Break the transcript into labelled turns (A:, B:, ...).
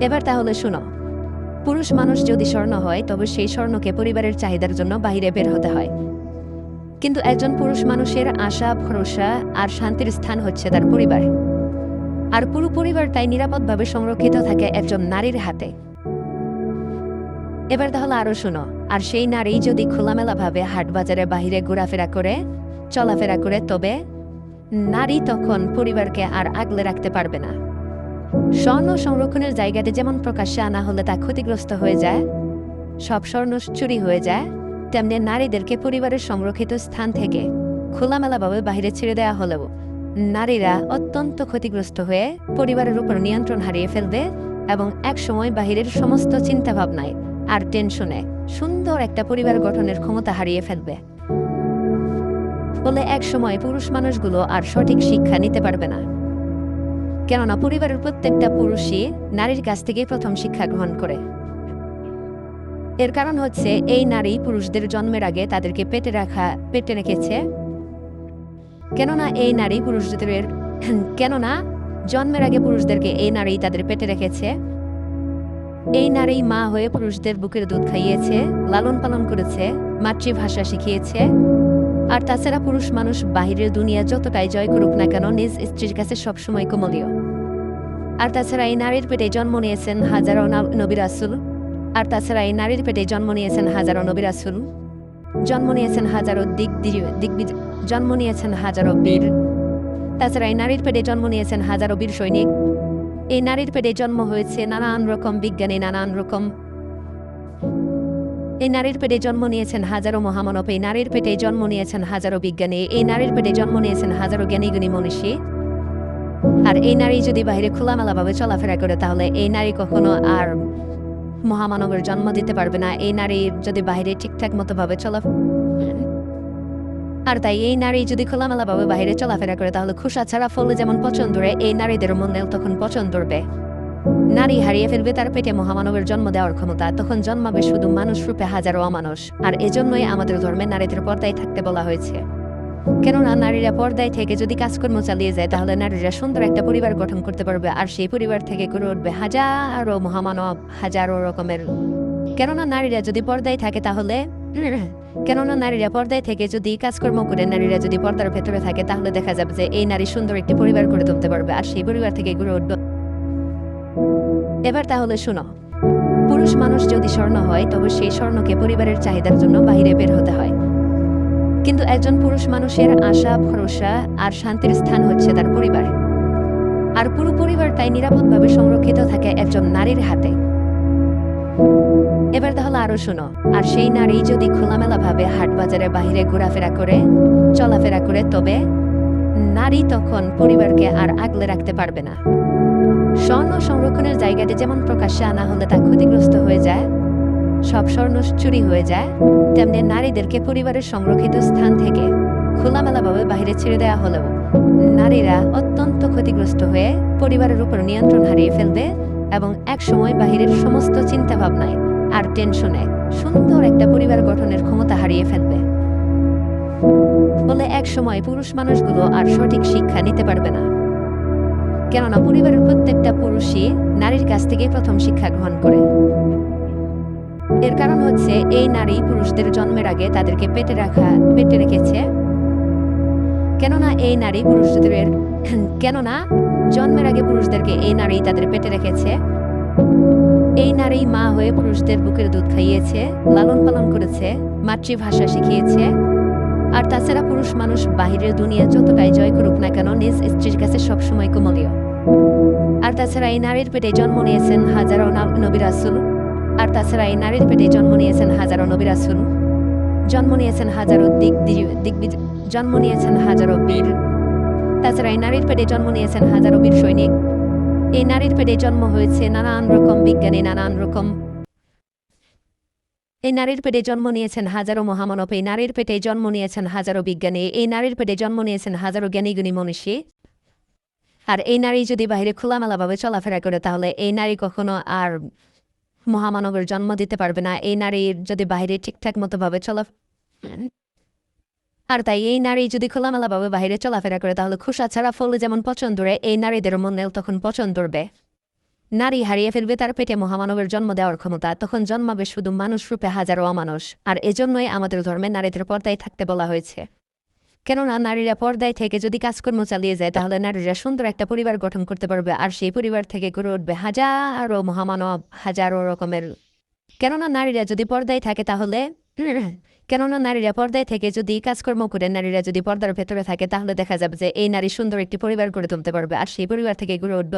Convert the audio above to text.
A: এবার তাহলে শুনো। পুরুষ মানুষ যদি স্বর্ণ হয়, তবে সেই স্বর্ণকে পরিবারের চাহিদার জন্য বাইরে বের হতে হয়। কিন্তু একজন পুরুষ মানুষের আশা, ভরসা আর শান্তির স্থান হচ্ছে তার পরিবার। আর পুরো পরিবারটাই নিরাপদভাবে সংরক্ষিত থাকে একজন নারীর হাতে। এবার তাহলে আরও শুনো। আর সেই নারী যদি খোলামেলাভাবে হাট বাজারে বাহিরে ঘোরাফেরা করে, চলাফেরা করে, তবে নারী তখন পরিবারকে আর আগলে রাখতে পারবে না। স্বর্ণ সংরক্ষণের জায়গাতে যেমন প্রকাশ্যে আনা হলে তা ক্ষতিগ্রস্ত হয়ে যায়, সব স্বর্ণ চুরি হয়ে যায়, তেমনি নারীদেরকে পরিবারের সংরক্ষিত স্থান থেকে খোলামেলাভাবে বাহিরে ছেড়ে দেওয়া হলেও নারীরা অত্যন্ত ক্ষতিগ্রস্ত হয়ে পরিবারের উপর নিয়ন্ত্রণ হারিয়ে ফেলবে এবং একসময় বাহিরের সমস্ত চিন্তাভাবনায় আর টেনশনে সুন্দর একটা পরিবার গঠনের ক্ষমতা হারিয়ে ফেলবে। ফলে একসময় পুরুষ মানুষগুলো আর সঠিক শিক্ষা নিতে পারবে না। কেননা পরিবারের প্রত্যেকটা পুরুষই নারীর কাছ থেকেই প্রথম শিক্ষা গ্রহণ করে। এর কারণ হচ্ছে, এই নারী পুরুষদের জন্মের আগে তাদেরকে পেটে রাখা, পেটে রেখেছে। কেননা এই নারী পুরুষদের, কেননা জন্মের আগে পুরুষদেরকে এই নারী তাদের পেটে রেখেছে। এই নারী মা হয়ে পুরুষদের বুকের দুধ খাইয়েছে, লালন পালন করেছে, মাতৃভাষা শিখিয়েছে। আর তাছাড়া পুরুষ মানুষ বাহিরের দুনিয়া যতটাই জয় করুক না কেন, নিজ স্ত্রীর কাছে সবসময় কোমলীয় আর তাছাড়া এই নারীর পেটে জন্ম নিয়েছেন হাজারো না- নবী রাসুল। আর তাছাড়া এই নারীর পেটে জন্ম নিয়েছেন হাজারো নবী রাসুল। জন্ম নিয়েছেন হাজারো দিক দিগ্বিজ জন্ম নিয়েছেন হাজারো বীর। তাছাড়া এই নারীর পেটে জন্ম নিয়েছেন হাজারো বীর সৈনিক। এই নারীর পেটে জন্ম হয়েছে নানান রকম বিজ্ঞানী, নানান রকম এই নারীর পেটে জন্ম নিয়েছেন হাজারো মহামানব, এই নারীর পেটে জন্ম নিয়েছেন হাজারো বিজ্ঞানী, এই নারীর পেটে জন্ম নিয়েছেন হাজারো জ্ঞানী গুণী মনীষী। আর এই নারী যদি বাইরে খোলামেলাভাবে চলাফেরা করে, তাহলে এই নারী কখনো আর মহামানবের জন্ম দিতে পারবে না। এই নারী যদি বাইরে ঠিকঠাক মতো ভাবে চলা আর তাই এই নারী যদি খোলামেলাভাবে বাইরে চলাফেরা করে, তাহলে খুশা ছাড়া ফলে যেমন পছন্দ এই নারীদের মনে তখন পছন্দ করবে নারী হারিয়ে ফেলবে তার পেটে মহামানবের জন্ম দেওয়ার ক্ষমতা, তখন জন্মাবে শুধু মানুষ রূপে হাজারো অমানুষ। আর এজন্যই আমাদের ধর্মে নারীদের পর্দায় থাকতে বলা হয়েছে। কেননা, নারীরা পর্দায় থেকে যদি কাজকর্ম চালিয়ে যায়, তাহলে নারীরা সুন্দর একটা পরিবার গঠন করতে পারবে, আর সেই পরিবার থেকে গড়ে উঠবে হাজারো মহামানব, হাজারো রকমের। কেননা, নারীরা যদি পর্দায় থাকে তাহলে কেননা, নারীরা পর্দায় থেকে যদি কাজকর্ম করে, নারীরা যদি পর্দার ভেতরে থাকে, তাহলে দেখা যাবে যে এই নারী সুন্দর একটি পরিবার গড়ে তুলতে পারবে, আর সেই পরিবার থেকে গড়ে উঠবে এবার তাহলে শুনো। পুরুষ মানুষ যদি স্বর্ণ হয়, তবে সেই স্বর্ণকে পরিবারের চাহিদার জন্য বাইরে বের হতে হয়। কিন্তু একজন পুরুষ মানুষের আশা, ভরসা আর শান্তির স্থান হচ্ছে তার পরিবার। আর পুরো পরিবারটাই নিরাপদভাবে সংরক্ষিত থাকে একজন নারীর হাতে। এবার তাহলে আরও শোনো। আর সেই নারী যদি খোলামেলাভাবে হাট বাজারে বাহিরে ঘোরাফেরা করে, চলাফেরা করে, তবে নারী তখন পরিবারকে আর আগলে রাখতে পারবে না। স্বর্ণ সংরক্ষণের জায়গাটি যেমন প্রকাশ্যে আনা হলে তা ক্ষতিগ্রস্ত হয়ে যায়, সব স্বর্ণ চুরি হয়ে যায়, তেমনি নারীদেরকে পরিবারের সংরক্ষিত স্থান থেকে খোলামেলাভাবে বাইরে ছেড়ে দেওয়া হলেও নারীরা অত্যন্ত ক্ষতিগ্রস্ত হয়ে পরিবারের উপর নিয়ন্ত্রণ হারিয়ে ফেলবে এবং একসময় বাহিরের সমস্ত চিন্তাভাবনায় আর টেনশনে সুন্দর একটা পরিবার গঠনের ক্ষমতা হারিয়ে ফেলবে। ফলে একসময় পুরুষ মানুষগুলো আর সঠিক শিক্ষা নিতে পারবে না। কেননা পরিবারের প্রত্যেকটা পুরুষই নারীর কাছ থেকে প্রথম শিক্ষা গ্রহণ করে। এর কারণ হচ্ছে এই নারী পুরুষদের জন্মের আগে তাদেরকে পেটে রাখা, পেটে রেখেছে। কেননা এই নারী পুরুষদের, কেননা জন্মের আগে পুরুষদেরকে এই নারী তাদের পেটে রেখেছে। এই নারী মা হয়ে পুরুষদের বুকের দুধ খাইয়েছে, লালন পালন করেছে, মাতৃভাষা শিখিয়েছে। আর তাছাড়া পুরুষ মানুষ বাহিরের দুনিয়া যতটাই জয় করুক না কেন, নিজ স্ত্রীর কাছে সবসময় কোমলীয়। আর তাছাড়া এই নারীর পেটে জন্ম নিয়েছেন হাজারো না- নবী আর তাছাড়া এই নারীর পেটে জন্ম নিয়েছেন হাজারো নবী রাসুল। জন্ম নিয়েছেন হাজারো দিক দিগ্বিজ জন্ম নিয়েছেন হাজারো বীর। তাছাড়া এই নারীর পেটে জন্ম নিয়েছেন হাজারো বীর সৈনিক। এই নারীর পেটে জন্ম হয়েছে নানান রকম বিজ্ঞানী নানান রকম। এই নারীর পেটে জন্ম নিয়েছেন হাজারো মহামানব। এই নারীর পেটে জন্ম নিয়েছেন হাজারো বিজ্ঞানী। এই নারীর পেটে জন্ম নিয়েছেন হাজারো জ্ঞানীগুণী মনীষী। আর এই নারী যদি বাইরে খোলামেলাভাবে চলাফেরা করে, তাহলে এই নারী কখনো আর মহামানবের জন্ম দিতে পারবে না। এই নারীর যদি বাইরে ঠিকঠাক মতো ভাবে চলা আর তাই এই নারী যদি খোলামেলাভাবে বাইরে চলাফেরা করে, তাহলে খুশা ছাড়া ফলে যেমন পছন্দ রে, এই নারীদের মনে তখন পছন্দ করবে। নারী হারিয়ে ফেলবে তার পেটে মহামানবের জন্ম দেওয়ার ক্ষমতা, তখন জন্মাবে শুধু মানুষ রূপে হাজারো অমানুষ। আর এজন্যই আমাদের ধর্মে নারীদের পর্দায় থাকতে বলা হয়েছে। কেননা নারীরা পর্দায় থেকে যদি কাজকর্ম চালিয়ে যায়, তাহলে নারীরা সুন্দর একটা পরিবার গঠন করতে পারবে। আর সেই পরিবার থেকে গড়ে উঠবে হাজারো মহামানব, হাজারো রকমের। কেননা নারীরা যদি পর্দায় থাকে, তাহলে কেননা নারীরা পর্দায় থেকে যদি কাজকর্ম করে, নারীরা যদি পর্দার ভেতরে থাকে, তাহলে দেখা যাবে যে এই নারী সুন্দর একটি পরিবার গড়ে তুলতে পারবে। আর সেই পরিবার থেকে গড়ে উঠবে